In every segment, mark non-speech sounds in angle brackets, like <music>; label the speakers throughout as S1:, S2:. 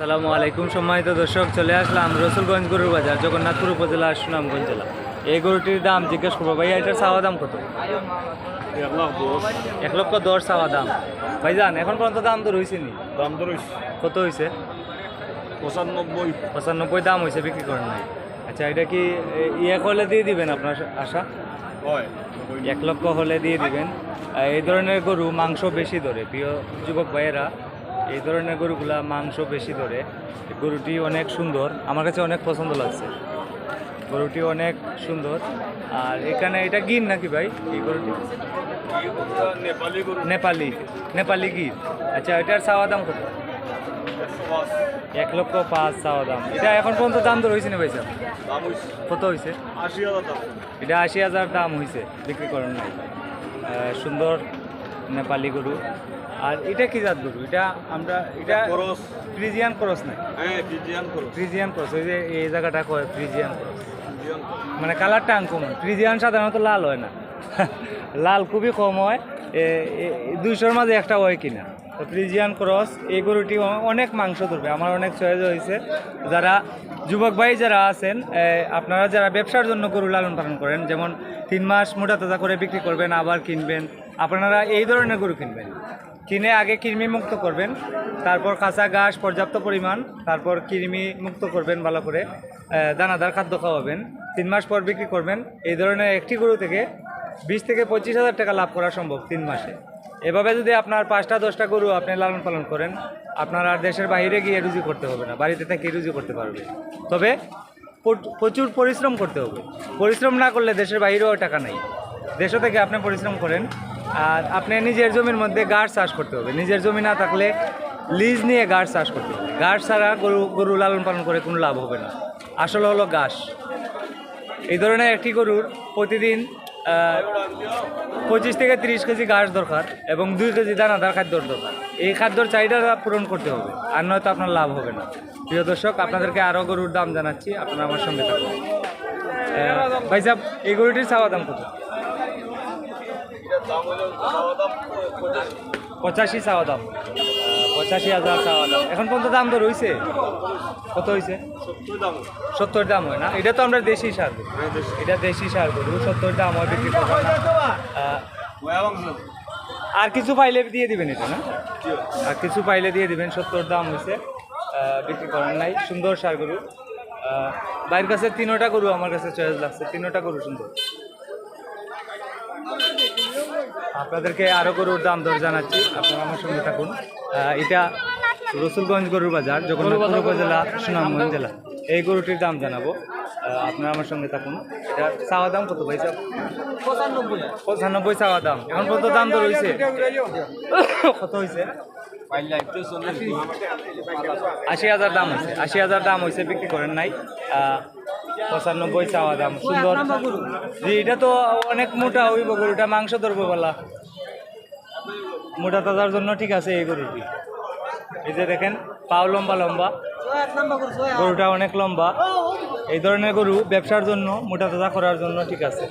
S1: সালামু আলাইকুম সম্মানিত দর্শক চলে আসলাম রসুলগঞ্জ গরুর বাজার জগন্নাথপুর উপজেলা সুনামগঞ্জ জেলা। এই গরুটির দাম জিজ্ঞেস করব ভাইয়া এটার চাওয়া দাম কত?
S2: এক
S1: লক্ষ দশ চাওয়া দাম। ভাইজান এখন পর্যন্ত দাম তো রয়েছে নি?
S2: দাম ধরিস
S1: কত হয়েছে
S2: পঁচানব্বই।
S1: পঁচানব্বই দাম হয়েছে বিক্রি করেন নাই। আচ্ছা এটা কি ইয়ে হলে দিয়ে দিবেন আপনার আশা?
S2: হয়।
S1: এক লক্ষ হলে দিয়ে দিবেন। এই ধরনের গরু মাংস বেশি ধরে। প্রিয় যুবক ভাইয়েরা এই ধরনের গরুগুলা মাংস বেশি ধরে। গরুটি অনেক সুন্দর। আমার কাছে অনেক পছন্দ লাগছে। গরুটি অনেক সুন্দর। আর এখানে এটা গির নাকি ভাই? এই গরুটি?
S2: নেপালি
S1: নেপালি। নেপালি গির। আচ্ছা এটার চাওয়া দাম কত? এক লক্ষ পাঁচ চাওয়া দাম। এটা এখন পর্যন্ত দাম তো রয়েছে না ভাই কত হয়েছে
S2: আশি হাজার দাম।
S1: এটা আশি হাজার দাম হয়েছে বিক্রি করেন নাই। সুন্দর নেপালি গরু। আর এটা কি জাত গরু? এটা আমরা এটা
S2: ক্রস।
S1: ফ্রিজিয়ান ক্রস নাই
S2: হ্যাঁ ফিজিয়ান খরচ
S1: ফ্রিজিয়ান ক্রস ওই যে এই জায়গাটা কয় ফ্রিজিয়ান ক্রস। মানে কালারটা আনকমন। ফ্রিজিয়ান সাধারণত লাল হয় না। <laughs> লাল খুবই কম হয়। দুইশোর মাঝে একটা হয় কিনা। তো ফ্রিজিয়ান ক্রস এই গরুটি অনেক মাংস ধরবে। আমার অনেক চয়েস হয়েছে। যারা যুবক ভাই যারা আছেন আপনারা যারা ব্যবসার জন্য গরু লালন পালন করেন যেমন তিন মাস মোটা তাজা করে বিক্রি করবেন আবার কিনবেন আপনারা এই ধরনের গরু কিনবেন। কিনে আগে কৃমি মুক্ত করবেন, তারপর কাঁচা ঘাস, পর্যাপ্ত পরিমাণ, তারপর কৃমি মুক্ত করবেন ভালো করে দানাদার খাদ্য খাওয়াবেন, তিন মাস পর বিক্রি করবেন। এই ধরনের একটি গরু থেকে বিশ থেকে পঁচিশ হাজার টাকা লাভ করা সম্ভব তিন মাসে। এভাবে যদি আপনার পাঁচটা, দশটা গরু আপনি লালন পালন করেন, আপনার আর দেশের বাইরে গিয়ে রুজি করতে হবে না, বাড়িতে থেকে রুজি করতে পারবে। তবে প্রচুর পরিশ্রম করতে হবে। পরিশ্রম না করলে দেশের বাইরেও টাকা নেই। দেশও থেকে আপনি পরিশ্রম করেন আর আপনি নিজের জমির মধ্যে গাছ চাষ করতে হবে। নিজের জমি না থাকলে লিজ নিয়ে গাছ চাষ করতে হবে। গাছ ছাড়া গরু গরু লালন পালন করে কোনো লাভ হবে না। আসলে হলো ঘাস। এই ধরনের একটি গরুর প্রতিদিন পঁচিশ থেকে তিরিশ কেজি ঘাস দরকার এবং দুই কেজি দানাদার খাদ্যর দরকার। এই খাদ্যর চাহিদা পূরণ করতে হবে, আর নয়তো আপনার লাভ হবে না। প্রিয় দর্শক, আপনাদেরকে আরও গরুর দাম জানাচ্ছি, আপনারা আমার সঙ্গে থাকুন। ভাই সাহেব, এই গরুটির চাওয়া দাম কত
S2: দাম হলো চাওয়া দাম পঁচাশি
S1: চাওয়া দাম। পঁচাশি হাজার চাওয়া দাম। এখন পর্যন্ত দাম তো রয়েছে কত হয়েছে
S2: সত্তর দাম
S1: হয় না? এটা তো আমরা দেশি সার এটা দেশি সার গরু সত্তর দাম হয় বিক্রি করব আর কিছু পাইলে দিয়ে দিবেন এটা, না? আর কিছু পাইলে দিয়ে দিবেন। সত্তর দাম হয়েছে বিক্রি করেন নাই। সুন্দর সার গরু। বাইরের কাছে তিনোটা গরু, আমার কাছে চয়েস লাগছে। তিনোটা গরু সুন্দর। আপনাদেরকে আরও গরুর দাম দর জানাচ্ছি। আপনারা আমার সঙ্গে থাকুন। এটা রসুলগঞ্জ গরুর বাজার জগন্নাথপুর উপজেলা সুনামগঞ্জ জেলা। এই গরুটির দাম জানাব। আপনারা আমার সঙ্গে থাকুন। এটা চাওয়া দাম কত ভাই পঁচানব্বই। চাওয়া দাম। এখন কত দাম তো রয়েছে কত হয়েছে আশি হাজার দাম হয়েছে আশি হাজার দাম হয়েছে বিক্রি করেন নাই। পঁচানব্বই চাওয়া দাম। সুন্দর। জি এটা তো অনেক মোটা হইব গরুটা মাংস ধরবো বলা। মোটা তাজার জন্য ঠিক আছে এই গরুটি। এই যে দেখেন পাও লম্বা লম্বা। গরুটা অনেক লম্বা। এই ধরনের গরু ব্যবসার জন্য মোটা তাজা করার জন্য ঠিক আছে।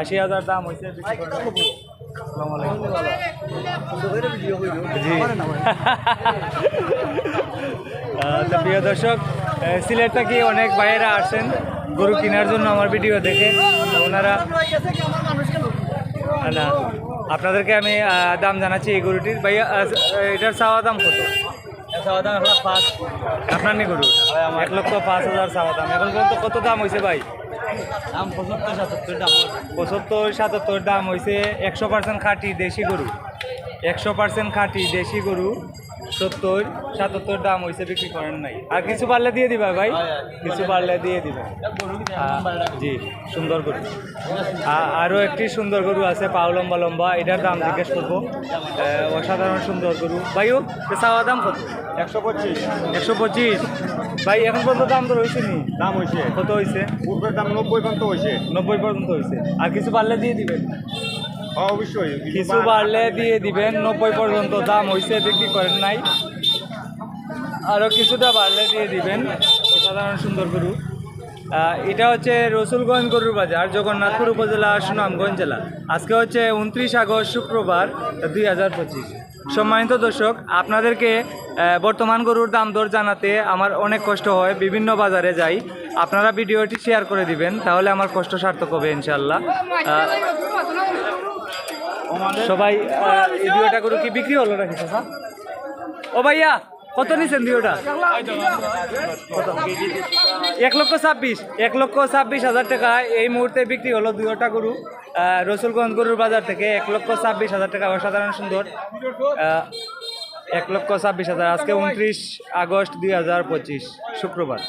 S1: আশি হাজার দাম হয়েছে। জি। প্রিয় দর্শক সিলেট থেকে অনেক ভাইয়েরা আসেন? গরু কেনার জন্য আমার ভিডিও দেখে। ওনারা না আপনাদেরকে আমি দাম জানাচ্ছি এই গরুটির। ভাইয়া এটার চাওয়া দাম কত? চাওয়া দাম এক লাখ পাঁচ। আপনার নি গরু? এক লক্ষ পাঁচ হাজার চাওয়া দাম। এখন পর্যন্ত কত দাম হয়েছে ভাই? দাম পঁচাত্তর সাতাত্তর দাম পঁচাত্তর সাতাত্তর দাম হয়েছে একশো পার্সেন্ট খাঁটি দেশি গরু। একশো পার্সেন্ট খাঁটি দেশি গরু। সত্তর সাতাত্তর দাম হয়েছে বিক্রি করেন নাই। আর কিছু পারলে দিয়ে দিবা ভাই? কিছু পারলে দিয়ে দিবা। জি সুন্দর গরু। আরও একটি সুন্দর গরু আছে পাও লম্বা লম্বা। এটার দাম জিজ্ঞেস করব। অসাধারণ সুন্দর গরু। ভাইও চাওয়া দাম কত?
S2: একশো পঁচিশ।
S1: একশো পঁচিশ। ভাই এখন পর্যন্ত দাম তো রয়েছে নি?
S2: দাম হয়েছে
S1: কত হয়েছে
S2: পূর্বের দাম নব্বই পর্যন্ত হয়েছে
S1: নব্বই পর্যন্ত হয়েছে আর কিছু বাড়লে দিয়ে দিবেন?
S2: অবশ্যই
S1: কিছু বাড়লে দিয়ে দিবেন নব্বই পর্যন্ত দাম হয়েছে বিক্রি করেন নাই। আরও কিছুটা বাড়লে দিয়ে দিবেন অসাধারণ সুন্দর গরু। এটা হচ্ছে রসুলগঞ্জ গরুর বাজার জগন্নাথপুর উপজেলা সুনামগঞ্জ জেলা। আজকে হচ্ছে উনত্রিশ আগস্ট শুক্রবার দুই হাজার পঁচিশ। সম্মানিত দর্শক আপনাদেরকে বর্তমান গরুর দাম দর জানাতে আমার অনেক কষ্ট হয় বিভিন্ন বাজারে যাই। আপনারা ভিডিওটি শেয়ার করে দিবেন তাহলে আমার কষ্ট সার্থক হবে ইনশাল্লাহ সবাই এই দুইটা গরু কি বিক্রি হলো নাকি, চাচা? ও ভাইয়া, কত নিছেন দুইটা এক লক্ষ ছাব্বিশ, এক লক্ষ ছাব্বিশ হাজার টাকা। এই মুহূর্তে বিক্রি হলো দুইটা গরু রসুলগঞ্জ গরুর বাজার থেকে এক লক্ষ ছাব্বিশ হাজার টাকা। অসাধারণ সুন্দর এক লক্ষ ছাব্বিশ হাজার, আজকে উনত্রিশ আগস্ট দুই হাজার পঁচিশ, শুক্রবার।